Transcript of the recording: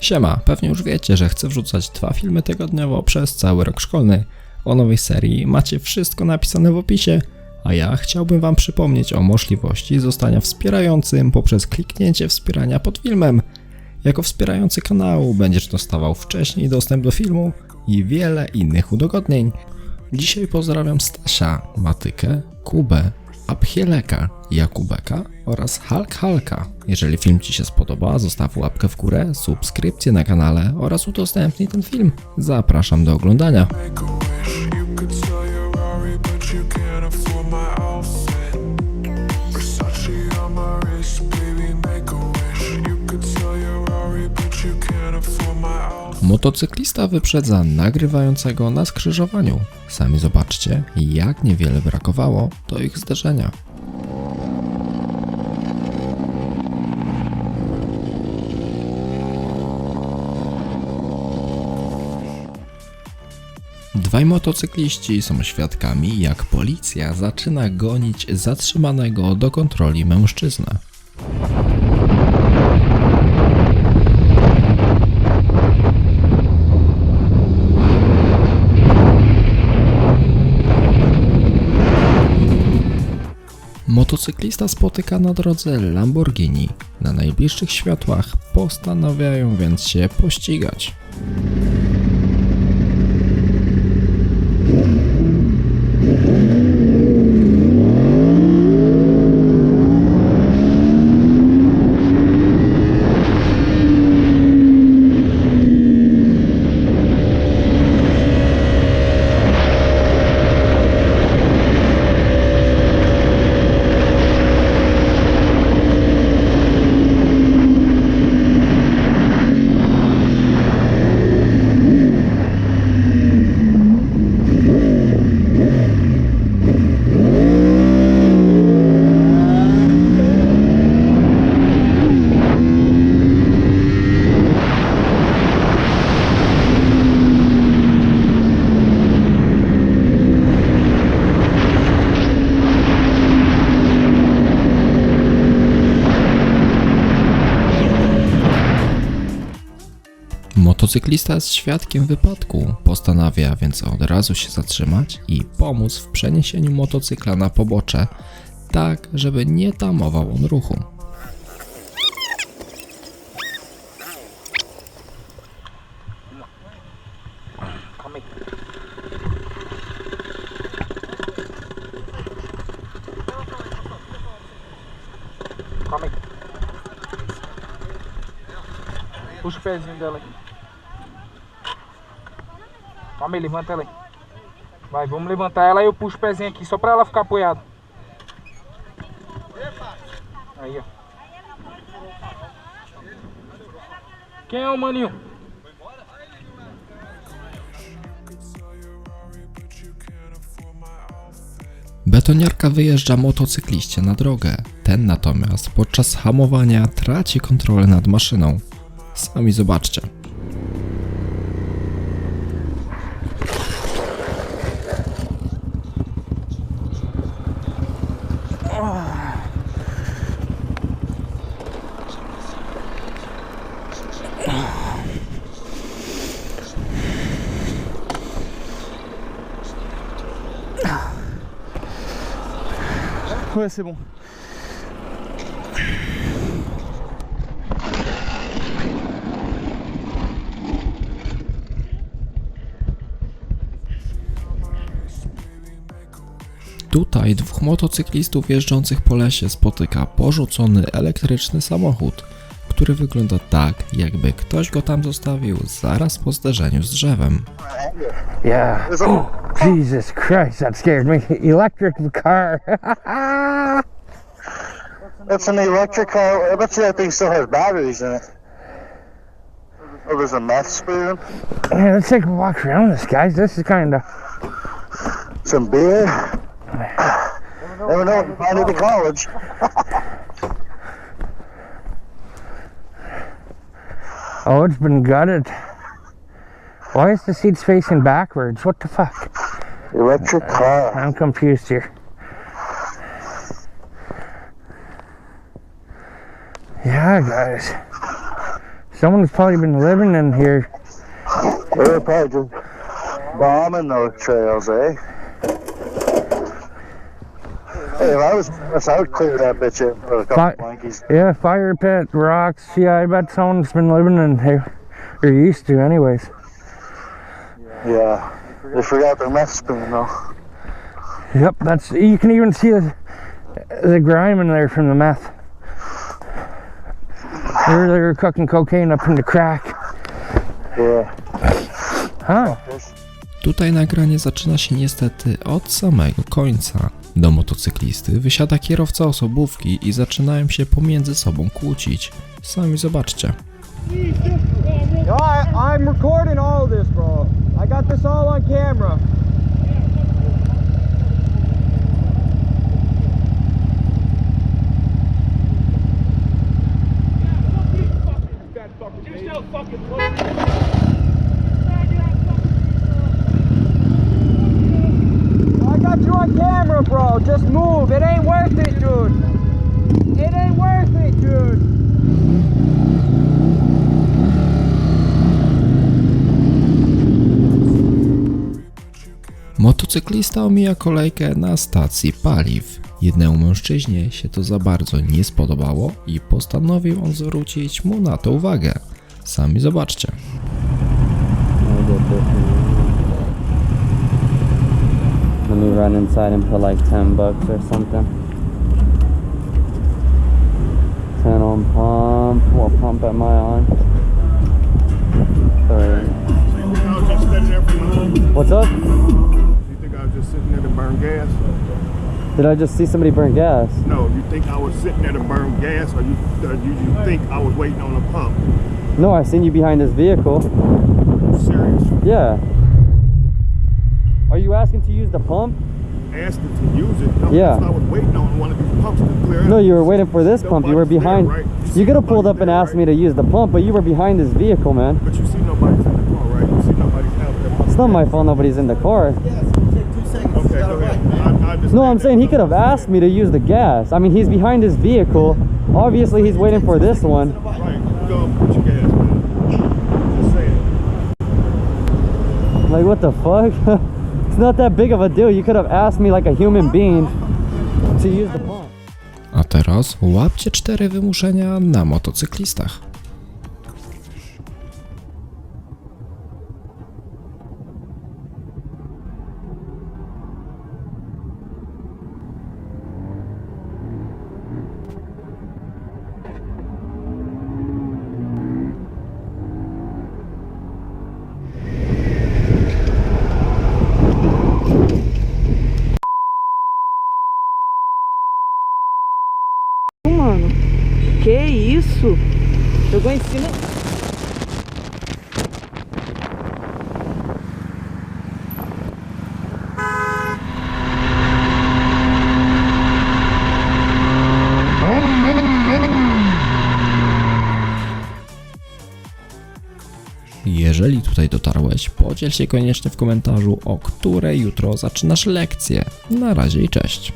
Siema, pewnie już wiecie, że chcę wrzucać dwa filmy tygodniowo przez cały rok szkolny. O nowej serii macie wszystko napisane w opisie, a ja chciałbym Wam przypomnieć o możliwości zostania wspierającym poprzez kliknięcie wspierania pod filmem. Jako wspierający kanału będziesz dostawał wcześniej dostęp do filmu i wiele innych udogodnień. Dzisiaj pozdrawiam Stasia, Matykę, Kubę, Abhieleka, Jakubeka oraz Hulk Halka. Jeżeli film Ci się spodoba, zostaw łapkę w górę, subskrypcję na kanale oraz udostępnij ten film. Zapraszam do oglądania. Motocyklista wyprzedza nagrywającego na skrzyżowaniu. Sami zobaczcie, jak niewiele brakowało do ich zderzenia. Dwaj motocykliści są świadkami, jak policja zaczyna gonić zatrzymanego do kontroli mężczyznę. Motocyklista spotyka na drodze Lamborghini. Na najbliższych światłach postanawiają więc się pościgać. Motocyklista jest świadkiem wypadku, postanawia więc od razu się zatrzymać i pomóc w przeniesieniu motocykla na pobocze, tak żeby nie tamował on ruchu. Puxa o pezinho. Calma aí, levanta ela aí. Vai, vamos levantar ela e eu puxo o pezinho aqui, só pra ela ficar apoiada. Aí, ó. Quem é o maninho? Betoniarka wyjeżdża motocykliście na drogę. Ten natomiast podczas hamowania traci kontrolę nad maszyną. Sami zobaczcie. Ouais, c'est bon. Tutaj dwóch motocyklistów jeżdżących po lesie spotyka porzucony elektryczny samochód, który wygląda tak, jakby ktoś go tam zostawił zaraz po zderzeniu z drzewem. Yeah. Oh. Jesus Christ, that scared me. Electric car. It's an electric car. I bet you that thing still has batteries in it. Oh, there's a meth spoon, yeah, let's take a walk around this, guys. This is kind of. some beer. Never know what you find at the college. Oh, it's been gutted. Why is the seats facing backwards? What the fuck? Electric car. I'm confused here. Yeah, guys. Someone's probably been living in here. They're probably just bombing those trails, eh? Hey, if I was, if I would clear that bitch in for a couple Fi- blankies. Yeah, fire pit, rocks. Yeah, I bet someone's been living in here. Or used to, anyways. Yeah, they forgot their meth spoon though. Yep, that's. You can even see the, the grime in there from the meth. They're, they're cooking cocaine up in the crack. Yeah. Huh? Tutaj nagranie zaczyna się niestety od samego końca. Do motocyklisty wysiada kierowca osobówki i zaczynają się pomiędzy sobą kłócić. Sami zobaczcie. No, I, I'm recording all this, bro. I got this all on camera. I got you on camera, bro. Just move. It ain't worth it, dude. It ain't worth it, dude. Motocyklista omija kolejkę na stacji paliw. Jednemu mężczyźnie się to za bardzo nie spodobało i postanowił on zwrócić mu na to uwagę. Sami zobaczcie. Let me run inside and put like 10 bucks or something. 10 on pump. We'll pump am I on. Sorry. I was just sitting there for long. What's up? You think I was just sitting there to burn gas? Did I just see somebody burn gas? No, you think I was sitting there to burn gas, or you you, you think I was waiting on a pump? No, I seen you behind this vehicle. Serious? Yeah. Are you asking to use the pump? Asked it to use it. No, Yeah. I was waiting on one of these pumps to clear out. No, you were waiting for this pump. You were Nobody's there, behind. right? You could have see pulled up and nobody asked there, me to use the pump, but you were behind this vehicle, man. But you see nobody's in the car, right? You see nobody's out there. It's not my fault nobody's in the car. Okay, go ahead. I, I No, I'm saying he could have asked me to use the gas. I mean, he's behind his vehicle. Obviously, he's waiting for this one. Right, go put your gas, man. Just saying. Like, what the fuck? not that big of a deal. You could have asked me like a human being to use the pump. A teraz łapcie cztery wymuszenia na motocyklistach. Isso? Jogou em. Jeżeli tutaj dotarłeś, podziel się koniecznie w komentarzu, o której jutro zaczynasz lekcję. Na razie i cześć.